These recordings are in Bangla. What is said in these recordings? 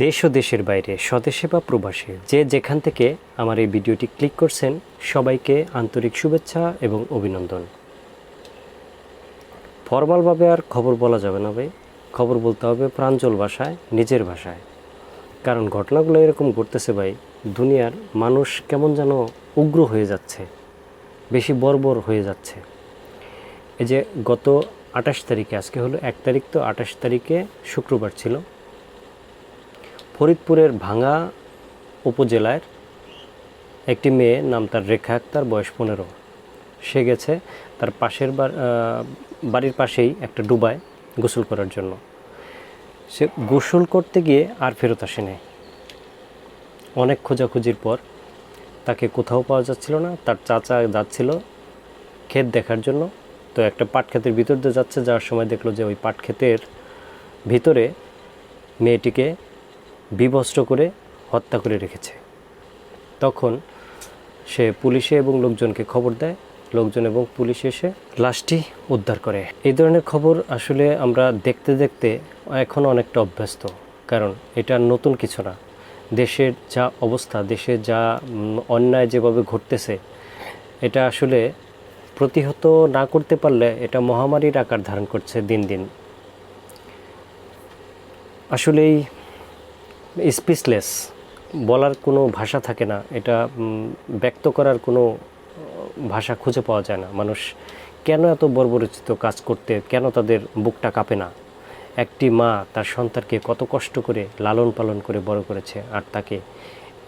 দেশ ও দেশের বাইরে, স্বদেশে বা প্রবাসে, যে যেখান থেকে আমার এই ভিডিওটি ক্লিক করছেন, সবাইকে আন্তরিক শুভেচ্ছা এবং অভিনন্দন। ফরমালভাবে আর খবর বলা যাবে না ভাই। খবর বলতে হবে প্রাঞ্জল ভাষায়, নিজের ভাষায়। কারণ ঘটনাগুলো এরকম ঘটতেছে ভাই, দুনিয়ার মানুষ কেমন যেন উগ্র হয়ে যাচ্ছে, বেশি বর্বর হয়ে যাচ্ছে। এই যে গত আঠাশ তারিখে, আজকে হলো এক তারিখ, তো আঠাশ তারিখে শুক্রবার ছিল। ফরিদপুরের ভাঙা উপজেলার একটি মেয়ে, নাম তার রেখা আক্তার, বয়স পনেরো। সে গেছে তার পাশের বাড়ির পাশেই একটা ডুবায় গোসল করার জন্য। সে গোসল করতে গিয়ে আর ফেরত আসেনি। অনেক খোঁজাখুঁজির পর তাকে কোথাও পাওয়া যাচ্ছিল না, তার চাচা যাচ্ছিল ক্ষেত দেখার জন্য। তো একটা পাট ক্ষেতের ভিতর দিয়ে যাচ্ছে, যাওয়ার সময় দেখল যে ওই পাট ক্ষেতের ভিতরে মেয়েটিকে বিভস্ত করে হত্যা করে রেখেছে। তখন সে পুলিশে এবং লোকজনকে খবর দেয়। লোকজন এবং পুলিশ এসে লাশটি উদ্ধার করে। এই ধরনের খবর আসলে আমরা দেখতে দেখতে এখন অনেকটা অভ্যস্ত। কারণ এটা নতুন কিছু না। দেশের যা অবস্থা দেশে যা অন্যায় যেভাবে ঘটতেছে, এটা আসলে প্রতিহত না করতে পারলে এটা মহামারীর আকার ধারণ করছে দিন দিন। আসলেই স্পিচলেস বলার কোনো ভাষা থাকে না। এটা ব্যক্ত করার কোনো ভাষা খুঁজে পাওয়া যায় না। মানুষ কেন এত বর্বরচিত কাজ করতে, কেন তাদের বুকটা কাঁপে না? একটি মা তার সন্তানকে কত কষ্ট করে লালন পালন করে বড় করেছে আর তাকে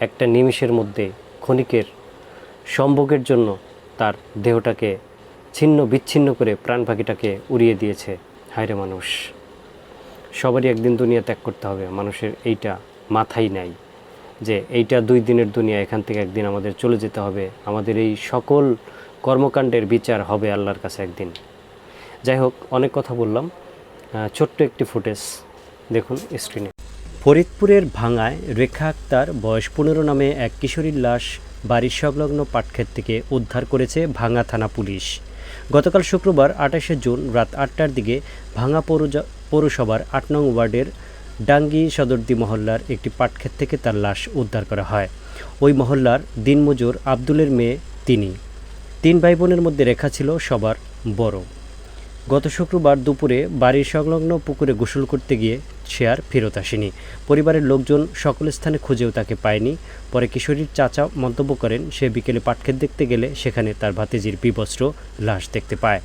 একটা নিমিষের মধ্যে ক্ষণিকের সম্ভোগের জন্য তার দেহটাকে ছিন্ন বিচ্ছিন্ন করে প্রাণ পাখিটাকে উড়িয়ে দিয়েছে। হায়রে মানুষ, সবারই একদিন দুনিয়া ত্যাগ করতে হবে। মানুষের এইটা মাথায় নাই যে এইটা দুই দিনের দুনিয়া, এখান থেকে একদিন আমাদের চলে যেতে হবে। আমাদের এই সকল কর্মকাণ্ডের বিচার হবে আল্লাহর কাছে একদিন। যাই হোক, অনেক কথা বললাম। ছোট্ট একটি ফুটেজ দেখুন স্ক্রিনে ফরিদপুরের ভাঙায় রেখা আক্তার, বয়স পনেরো নামে এক কিশোরীর লাশ বাড়ির সংলগ্ন পাটক্ষেত থেকে উদ্ধার করেছে ভাঙা থানা পুলিশ। গতকাল শুক্রবার আঠাশে জুন রাত আটটার দিকে ভাঙা পৌরসভার আট নং ওয়ার্ডের ডাঙ্গি সদরদি মহল্লার একটি পাটক্ষেত থেকে তার লাশ উদ্ধার করা হয়। ওই মহল্লার দিনমজুর আব্দুলের মেয়ে তিনি। তিন ভাই বোনের মধ্যে রেখা ছিল সবার বড়। গত শুক্রবার দুপুরে বাড়ির সংলগ্ন পুকুরে গোসল করতে গিয়ে সে আর ফেরত আসেনি। পরিবারের লোকজন সকল স্থানে খুঁজেও তাকে পায়নি। পরে কিশোরীর চাচা মন্তব্য করেন, সে বিকেলে পাটক্ষেত দেখতে গেলে সেখানে তার ভাতিজির বিবস্ত্র লাশ দেখতে পায়।